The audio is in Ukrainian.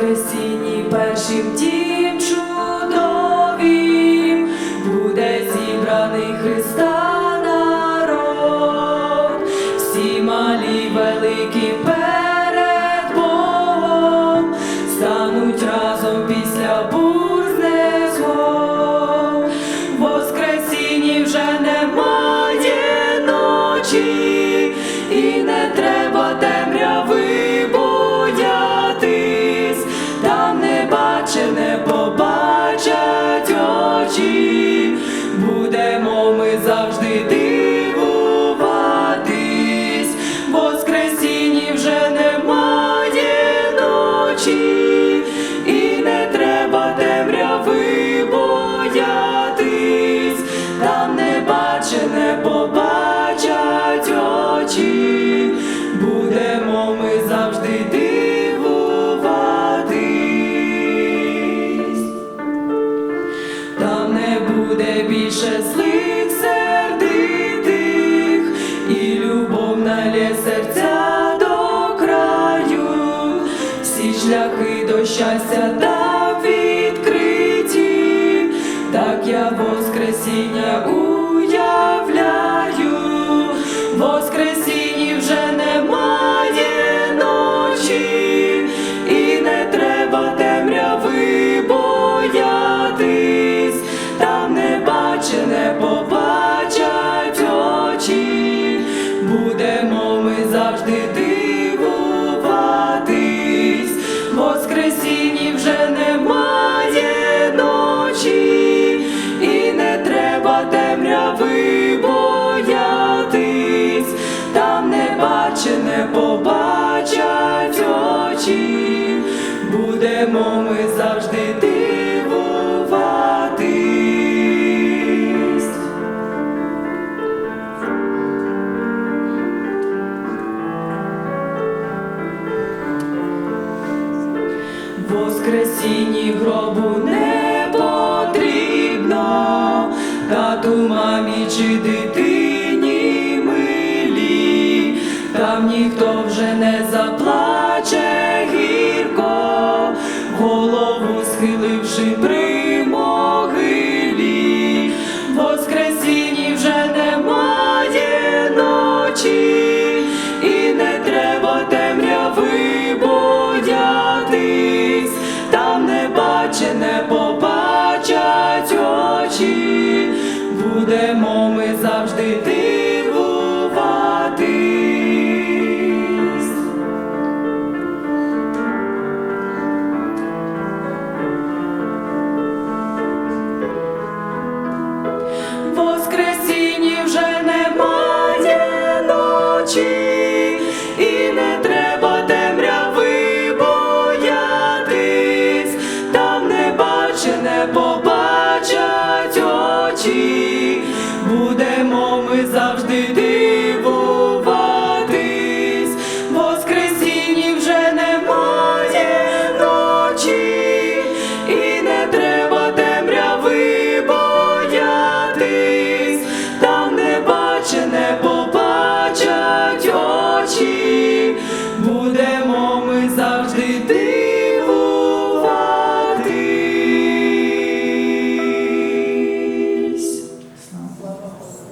воскресінні першим тім чудовім буде зібраний Христа народ, всі малі великі більше злих сердитих, і любов налє серця до краю, всі шляхи до щастя там відкриті, так я Воскресіння уявляю, Воскресінні вже немає ночі, і не треба темряви не побачать очі, будемо ми завжди дивуватись, Воскресінні гробу не потрібно, тату, мамі чи дитині милі, там ніхто вже не заплаче гірко, голову схиливши при Воскресінні вже немає ночі, і не треба темряви будемо ми завжди